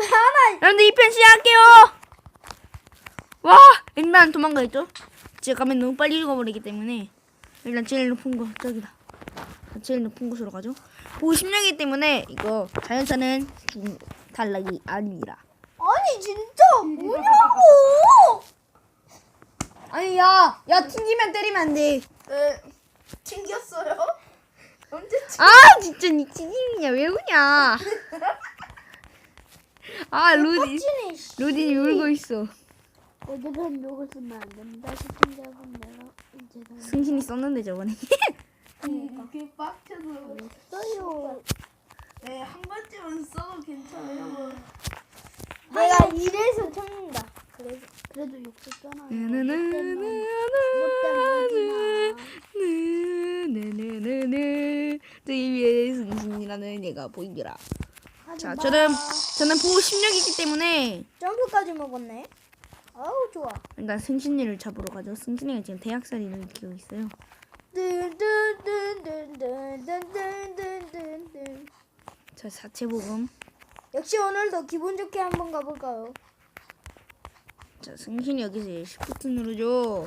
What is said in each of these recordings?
하나 여러분들 2편 시작할게요. 와 일단 도망가야죠. 제가 가면 너무 빨리 죽어버리기 때문에 일단 제일 높은 곳 저기다. 제일 높은 곳으로 가죠. 50명이기 때문에 이거 자연사는 죽 탈락이 아니라. 아니 진짜 뭐냐고 아니 야, 야 튕기면 때리면 안 돼. 네 튕겼어요? 언제 튕 아 진짜 니 튕기냐 왜 우냐? 아 루디 씨. 루딘이 울고 있어. 오늘은 욕을 쓰면 안 된다 싶은 적은 내가 이제 다 승신이 썼는데 저번에. 그게 빡쳐서 써요. 네, 한 번쯤은 써도 괜찮아요 내가 이래서 참는다. 그래서 그래도 욕 썼잖아요. 네네네 위에 승신이라는 얘가 보이더라. 자. 저는 저는 보호 16이기 때문에 점프까지 먹었네 아우 좋아 일단 승신이를 잡으러 가죠. 승신이가 지금 대학살이를 느끼고 있어요. 든든든든든든든든든 자, 사체 복음. 역시 오늘도 기분 좋게 한번 가볼까요? 자, 승신이 여기서 시프트 누르죠.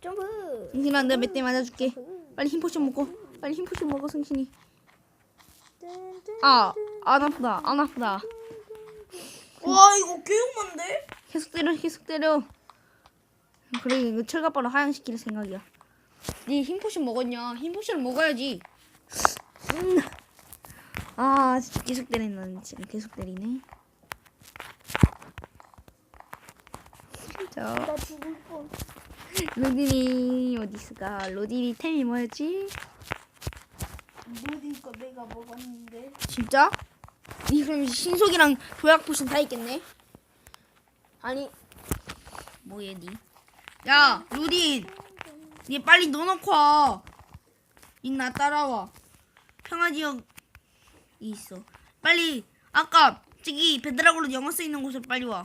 점프 승신아, 내가 몇 대 맞아줄게. 빨리 힘 포션 먹고. 빨리 힘 포션 먹어, 승신이. 아, 안 아프다. 안 아프다. 와 이거 교육만데? 계속 때려, 계속 때려. 그래, 이거 철갑바로 하향시킬 생각이야. 네 힘포션 먹었냐? 힘포션을 먹어야지. 음. 아, 진짜 계속 때린다. 지금 계속 때리네. 자, 나 죽을 뻔. 로딘이 어디 있을까? 로딘이 템이 뭐였지? 뭐니까 내가 먹었는데 진짜? 니 그럼 신속이랑 도약 포션 다 있겠네? 아니 뭐얘 니? 야 루딘 니 빨리 넣어놓고 와. 니나 따라와 평화 지역 있어 빨리 아까 저기 베드락으로 영어 쓰이는 곳에 빨리 와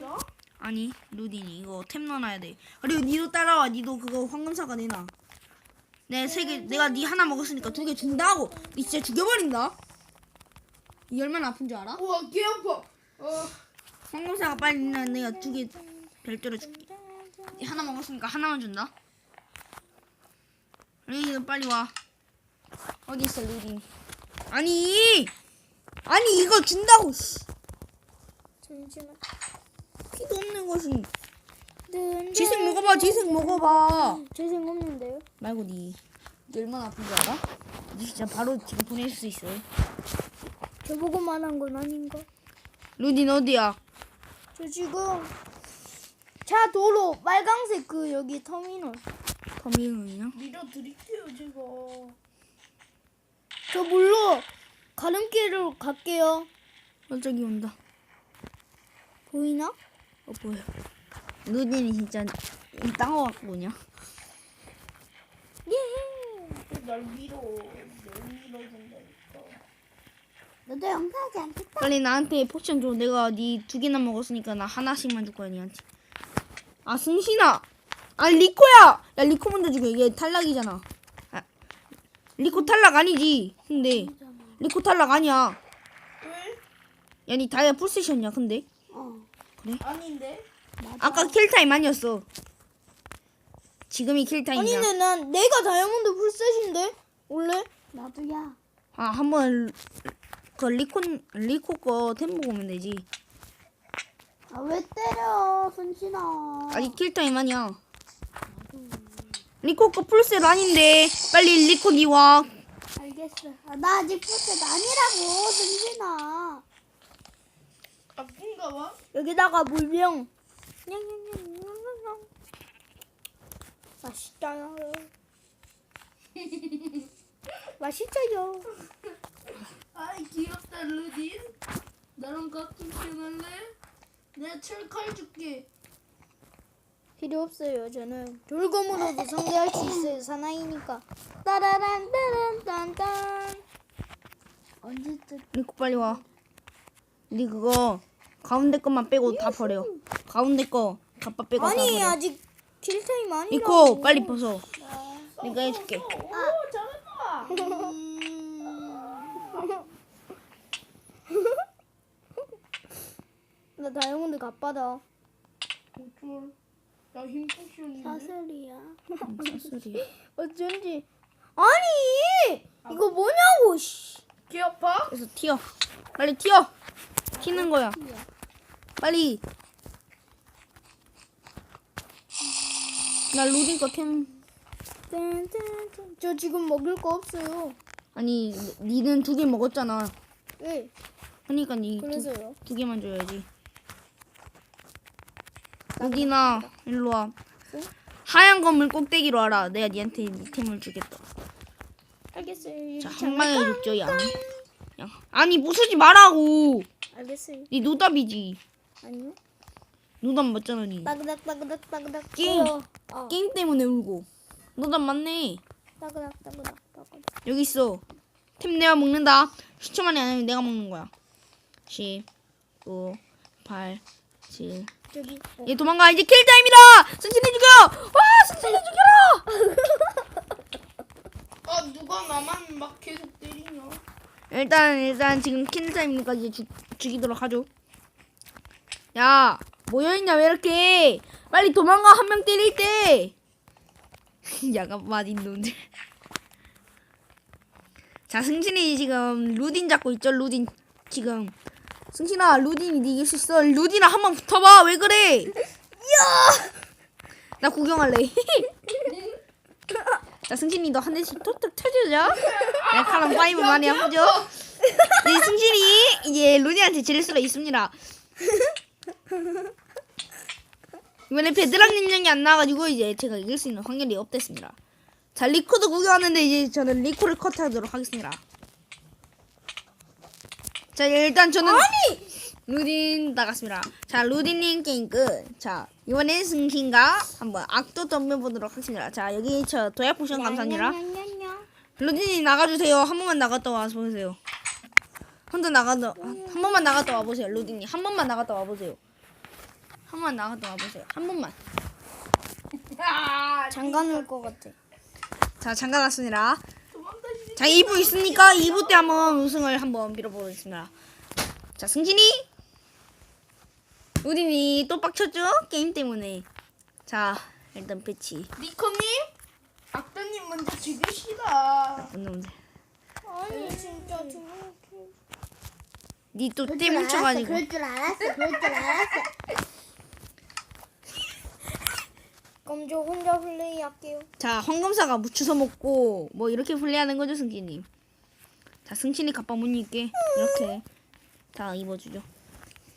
너? 아니 루딘이 이거 템 넣어놔야 돼 그리고 니도 따라와 니도 그거 황금사가 내놔 내 세 개 내가 니 하나 먹었으니까 두 개 준다고 니 진짜 죽여버린다 이 얼마나 아픈 줄 알아? 우와 개 아파 어. 황금사가 빨리 내 내가 두 개 별도로 줄게 니 하나 먹었으니까 하나만 준다 루딘 빨리 와 어디 있어 루딘 아니 아니 이거 준다고 씨. 잠시만 피도 없는 것이 든 지색 먹어봐 지색 먹어봐 재생 없는데요? 말고 니, 니 얼마나 아픈 줄 알아? 니 진짜 바로 지금 보낼 수 있어. 저보고 말한 건 아닌가? 루딘 어디야? 저 지금 차 도로 빨강색 그 여기 터미널 터미널이냐? 밀어드릴게요 제가 저 물로 가름길로 갈게요 어 저기 온다. 보이나? 어 보여. 루딘이 진짜 이 땅어 오냐? 예! 날 밀어 너도 영상하지 않겠다. 빨리 나한테 포션 줘. 내가 니두 개나 먹었으니까 나 하나씩만 줄 거야 니한테. 아 승신아. 아 리코야. 야 리코 먼저 죽여. 이게 탈락이잖아. 아, 리코 탈락 아니지. 근데 리코 탈락 아니야. 왜? 야니 다이아 풀세션이야 근데. 어. 아닌데 아까 킬타임 아니었어. 지금이 아니 킬타임이야. 근데 난 내가 다이아몬드 풀셋인데 원래? 나도야. 아 한번 그 리코 리코 거템 보고 오면 되지. 아 왜 때려, 순신아. 아직 킬타임 아니야. 리코 거 풀셋 아닌데 빨리 리코 니 와. 알겠어. 아, 나 아직 포켓 아니라고, 순신아. 아픈가 봐 여기다가 물병. 맛있다요 맛있어요 아이 귀엽다 루딘 나랑 같은 팀 할래? 내가 철칼 줄게 필요 없어요 저는 돌검으로도 상대할 수 있어요 사나이니까 따라란 따란 딴딴 언제쯤 리코 빨리 와. 니 그거 가운데 것만 빼고 다 버려. 가운데 거 갑바 빼고 다 아니 버려. 아직 킬타임 아니라고 리코 빨리 벗어. 내가 해줄게. 오 잘한다 음. 나 다이아몬드 갓바다. 어쩔. 나힘 포션인데. 사슬이야. 사슬이. 어쩐지. 아니 이거 뭐냐고. 씨. 귀 아파? 그래서 튀어. 빨리 튀어. 튀는 거야. 빨리. 나 루딘 거 템. 짠짠짠. 저 지금 먹을 거 없어요. 아니, 니는 두 개 먹었잖아. 왜? 그러니까 니 두 그래서요. 두 개만 줘야지. 루딘아, 일로 와. 하얀 건물 꼭대기로 와라. 내가 니한테 니 템을 주겠다. 알겠어요. 자, 한 장난감. 줬죠, 양. 양. 아니, 부수지 말라고. 알겠어요. 니 노답이지. 아니요. 노답 맞잖아, 니. 따그닥 따그닥 따그닥. 게임. 어. 어. 게임 때문에 울고. 노답 맞네. 따그닥 따그닥 따그닥. 여기 있어. 템 내가 먹는다. 10초 만에 안 하면 내가 먹는 거야. 10, 9, 8, 7. 저기. 어. 얘 도망가. 이제 킬 타임이다. 승진해 죽여. 와, 승진해 죽여라. 아 누가 나만 막 계속 때리냐? 일단 일단 지금 킬 타임이니까 이제 죽, 죽이도록 하죠. 야, 모여 있냐 왜 이렇게? 빨리 도망가 한 명 때릴 때. 야간 마딘 놈들. 자, 승진이 지금 루딘 잡고 있죠. 루딘 지금. 승진아, 루딘이 네 이길 수 있어. 루딘아 한 번 붙어봐. 왜 그래? 야! 나 구경할래. 자, 승진이 너 한 대씩 톡톡 쳐주자. 날카로운 파이브 많이 아프죠? 네, 승진이 이제 루딘한테 지를 수가 있습니다. 이번에 베드락 능력이 안 나와가지고 이제 제가 이길 수 있는 확률이 없댔습니다. 자, 리코도 구경하는데 이제 저는 리코를 컷하도록 하겠습니다. 자, 일단 저는 루딘 나갔습니다. 자, 루딘님 게임 끝. 자, 이번엔 승신과 한번 악도 덤벼보도록 하겠습니다. 자, 여기 저 도약 포션 감사합니다. 루딘이 나가주세요. 한 번만 나갔다 와 보세요. 혼자 나가다 한 번만 나갔다 와 보세요. 루딘이 한 번만 나갔다 와 보세요. 한 번만 나갔다 와 보세요. 한 번만. 장관 올것 같아. 자 잠깐 왔습니다. 자 2부 있으니까 2부 때 한번 우승을 한번 빌어보겠습니다. 자 승진이 루딘이 또 빡쳤죠 게임 때문에. 자 일단 배치. 니코님 악단님 먼저 죽이시다. 놈들. 아니 진짜 두 니또 때뭉쳐가지고. 그럴 줄 알았어. 그럴 줄 알았어. 그럼 저 혼자 플레이 할게요. 자, 황금사가 무추서 먹고 뭐 이렇게 플레이하는 거죠, 승진님. 자, 승진이 갑바 못 입게 이렇게 다 입어주죠.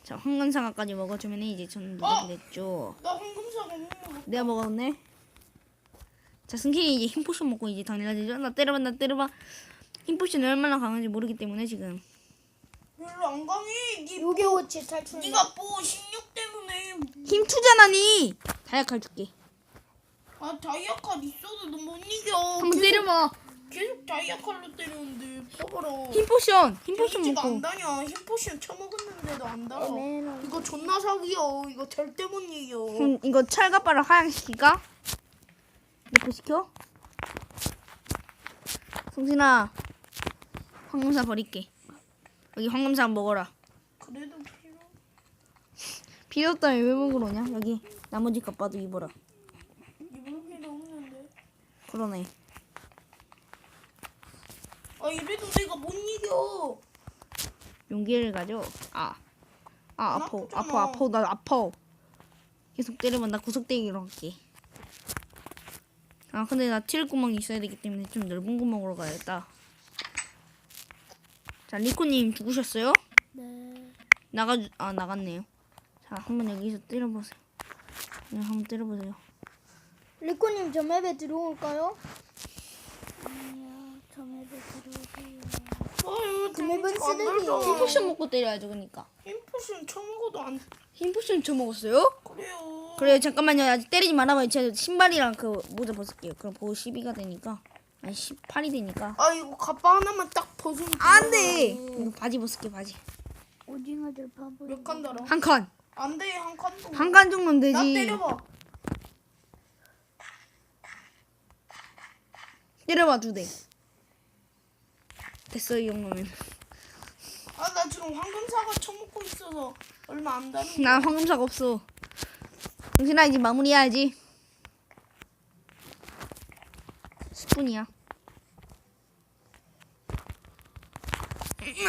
자, 황금사과까지 먹어주면 이제 저는 누르게 됐죠. 나 황금사가 없는 거. 내가 먹었네. 자, 승진이 이제 힘 포션 먹고 이제 당연하죠. 나 때려봐, 나 때려봐. 힘 포션이 얼마나 강한지 모르기 때문에 지금. 별로 안 강해. 니 요괴워치 탈출. 니가 뭐 16 때문에 힘 투자나니 다약할 줄게. 아 다이아 칼 있어도 너못 이겨. 한번 때려봐. 계속 다이아 칼로 때리는데 봐봐라. 힘 포션, 힘 포션 게이지가 안 먹고. 다냐. 힘포션 처먹었는데도 안 달아. 애매해. 이거 존나 사기야. 이거 절대 못 이겨. 그럼 이거 철갑바를 하향시킬까? 이렇게 시켜? 성진아 황금사 버릴게 여기 황금사 먹어라 그래도 필요. 필요 없다면 왜 먹으러 오냐? 여기 나머지 갑바도 입어라. 그러네 아 이래도 내가 못 이겨. 용기를 가져 아, 아안 아파. 아파 아파 나 아파 계속 때리면 나 구석대기로 할게 아 근데 나 튀를 구멍이 있어야 되기 때문에 좀 넓은 구멍으로 가야겠다 자 리코님 죽으셨어요? 네. 나가 아 나갔네요. 자 한번 여기서 때려보세요. 네, 한번 때려보세요. 리코님 저 맵에 들어올까요? 아니야. 저 맵에 들어오세요. 아 이거 그 맵은 재밌지가 안 쓰레기예요. 날잖아. 힘포션 먹고 때려야죠, 그러니까. 힘포션 처먹어도 안 힘포션 저 먹었어요? 그래요. 그래요. 잠깐만요. 아직 때리지 말아봐요. 제가 신발이랑 그 모자 벗을게요. 그럼 보호 12가 되니까 아니 18이 되니까. 아 이거 가빠 하나만 딱 벗으면 안 돼. 이거 바지 벗을게 바지. 오징어들 바보. 몇칸 달아? 한 칸. 안돼 한 칸도. 한 칸 정도는 되지. 나 때려봐. 때려봐 두 대. 됐어 이 정도면. 아 나 지금 황금사가 처먹고 있어서 얼마 안 다는 난 황금사가 없어. 승신아 이제 마무리해야지. 10분이야.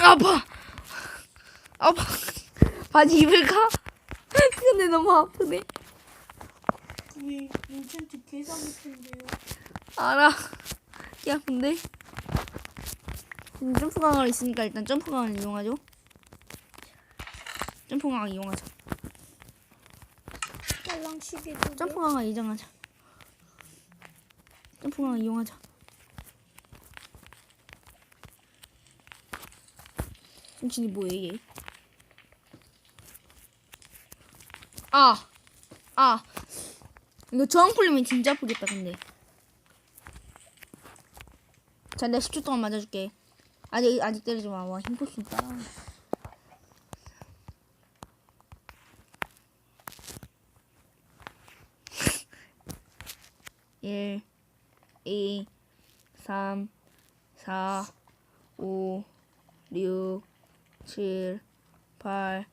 아파. 아파. 바지 입을까? 근데 너무 아프네. 왜 인챈트 계산할 텐데요. 알아. 개 아픈데. 지금 점프 강화가 있으니까 일단 점프 강화를 이용하죠. 점프 강화 이용하자. 딸랑 시계 두 개. 점프 강화 이용하자. 점프 강화 이용하자. 정신이 뭐야 이게? 아, 아, 이거 저항 풀리면 진짜 아프겠다 근데. 자, 내가 10초 동안 맞아줄게. 아직 아직 때리지 마. 와수 있다. 일, 이, 삼, 사, 오, 육, 칠, 팔,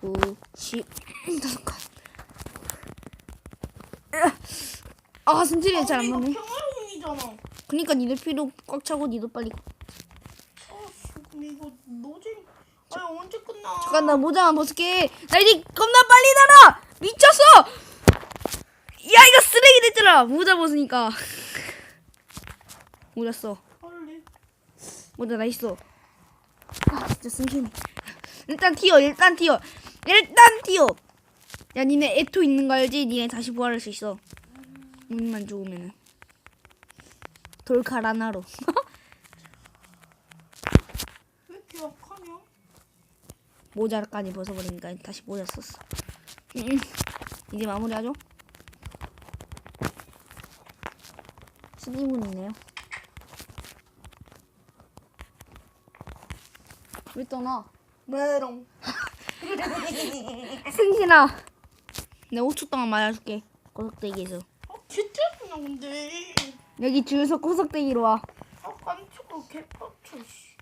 구, 십. 다섯 칸. 아, 승질이 잘 안 맞네. 평화로운이잖아. 그니까 니들 피도 꽉 차고 니도 빨리. 근데 이거 노잼. 아니 언제 끝나? 잠깐 나 모자만 벗을게. 나 이제 겁나 빨리 날아. 미쳤어. 야 이거 쓰레기 됐잖아. 모자 벗으니까. 모자 써. 빨리. 모자 나 있어. 아 진짜 승신이. 일단 튀어. 일단 튀어. 일단 튀어. 야 니네 에토 있는 거 알지? 니네 다시 부활할 수 있어. 우리만 죽으면은. 돌카라나로. 왜 이렇게 약하냐? 모자까지 벗어버리니까 다시 모자 썼어. 음, 이제 마무리하죠. 12분이네요. 왜 떠나? 메롱. 승신아, 내가 5초 동안 맞아줄게. 고석대기에서. 아 개짜증나 근데. 여기 줄서 고석대기로 와. 아 깜짝아 개빡쳐. 씨.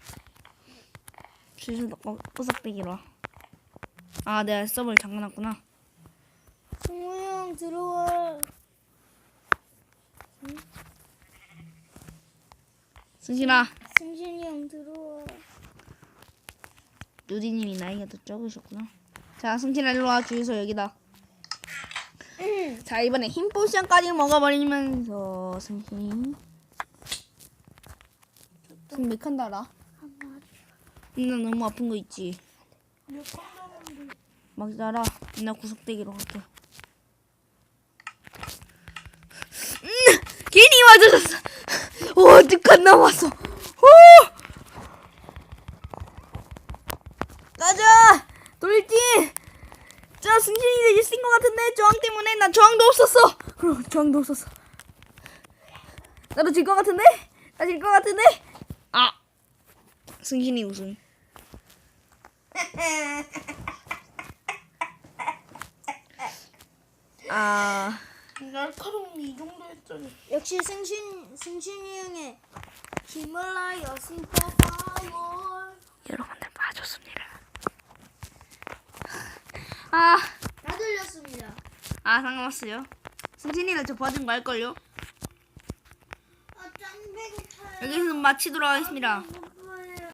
줄서 고- 고석대기로 와. 아, 내가 서버를 잠궈놨구나. 승우 형 들어와. 승신아, 승신이 형 들어와. 누디님이 나이가 더 적으셨구나. 자, 승신아 일로 와. 주유소 여기다. 자, 이번에 힘 포션까지 먹어버리면서 승신이 지금 몇칸 달아? 나 너무 아픈 거 있지. 막 달아. 나 구석대기로 갈게. 음, 괜히 맞아졌어. 오, 두칸 남았어. 오! 가자! 돌진! 자, 승진이 되게 쓴것 같은데 저항 때문에 나 저항도 없었어. 그럼 저항도 없었어. 나도 질 것 같은데? 나 질 것 같은데? 아, 승진이 우승. 아, 날카로움이 이 정도 했더니. 역시 승신 승신이 형의 히말라야 슈퍼파워. 여러분들 봐줬습니다. 아, 다 들렸습니다. 아 상관없어요. 승진이가 저 봐준 거 알걸요? 아 짱배고 타요. 여기서 마치도록 하겠습니다.